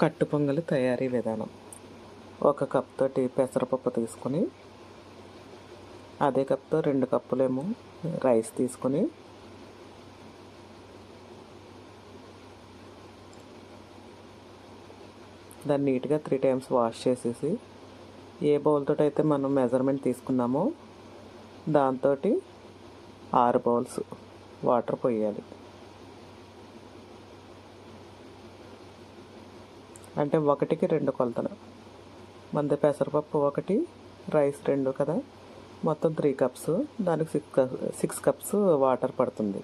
కట్టు పొంగలి తయారీ విధానం. ఒక కప్ తోటి పెసరపప్పు తీసుకొని అదే కప్తో రెండు కప్పులేమో రైస్ తీసుకొని దాన్ని నీట్గా త్రీ టైమ్స్ వాష్ చేసేసి ఏ బౌల్తో అయితే మనం మెజర్మెంట్ తీసుకున్నామో దాంతో ఆరు బౌల్స్ వాటర్ పోయాలి. అంటే ఒకటికి రెండు కొలతలు. మంది పెసరపప్పు ఒకటి రైస్ రెండు కదా. మొత్తం త్రీ కప్స్ దానికి సిక్స్ సిక్స్ కప్స్ వాటర్ పడుతుంది.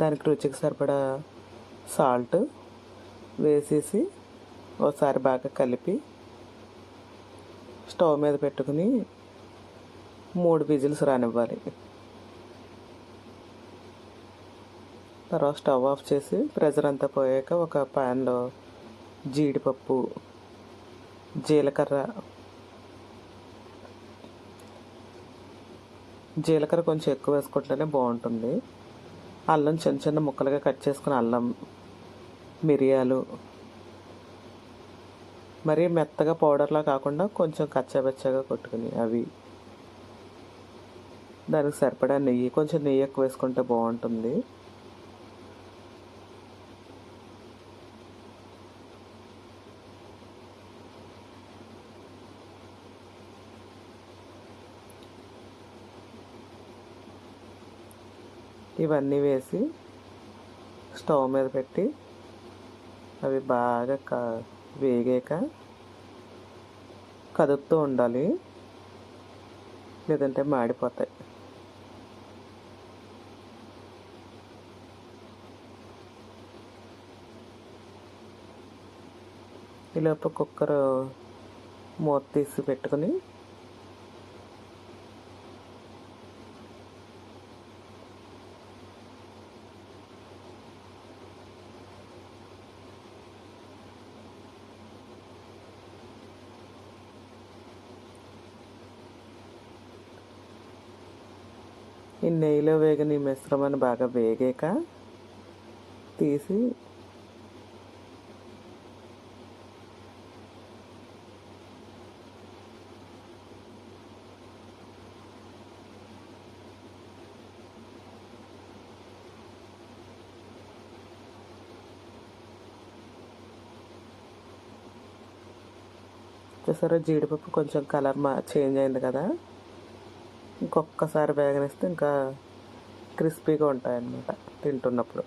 దానికి రుచికి సరిపడా సాల్ట్ వేసేసి ఒకసారి బాగా కలిపి స్టవ్ మీద పెట్టుకుని మూడు విజిల్స్ రానివ్వాలి. తర్వాత స్టవ్ ఆఫ్ చేసి ప్రెజర్ అంతా పోయాక ఒక ప్యాన్లో జీడిపప్పు జీలకర్ర జీలకర్ర కొంచెం ఎక్కువ వేసుకుంటేనే బాగుంటుంది. అల్లం చిన్న చిన్న ముక్కలుగా కట్ చేసుకున్న అల్లం మిరియాలు మరీ మెత్తగా పౌడర్లా కాకుండా కొంచెం కచ్చాబెచ్చగా కొట్టుకుని అవి. దానికి సరిపడా నెయ్యి కొంచెం నెయ్యి ఎక్కువ వేసుకుంటే బాగుంటుంది. ఇవన్నీ వేసి స్టవ్ మీద పెట్టి అవి బాగా క వేగాక కదుపుతూ ఉండాలి. లేదంటే మాడిపోతాయి. ఈలోపు కుక్కర్ మూత తీసి పెట్టుకుని ఈ నెయ్యిలో వేగిన ఈ మిశ్రమాన్ని బాగా వేగాక తీసి చూసారా? జీడిపప్పు కొంచెం కలర్ మా చేంజ్ అయింది కదా? ఇంకొకసారి వేగనిస్తే ఇంకా క్రిస్పీగా ఉంటాయన్నమాట తింటున్నప్పుడు.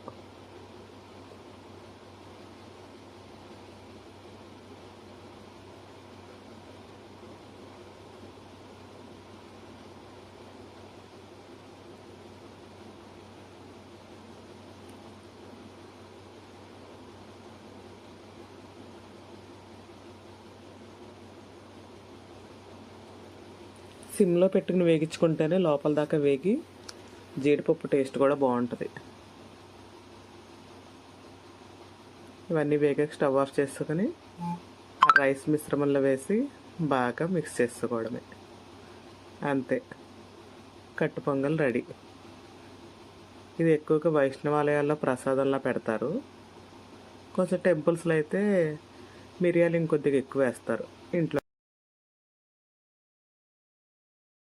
సిమ్లో పెట్టుకుని వేగించుకుంటేనే లోపల దాకా వేగి జీడిపప్పు టేస్ట్ కూడా బాగుంటుంది. ఇవన్నీ వేగాక స్టవ్ ఆఫ్ చేసుకొని రైస్ మిశ్రమంలో వేసి బాగా మిక్స్ చేసుకోవడమే. అంతే. కట్టు పొంగల్ రెడీ. ఇది ఎక్కువగా వైష్ణవాలయాల్లో ప్రసాదంలా పెడతారు. కొంచెం టెంపుల్స్లో అయితే మిరియాలు ఇంకొద్దిగా ఎక్కువ వేస్తారు. ఇంట్లో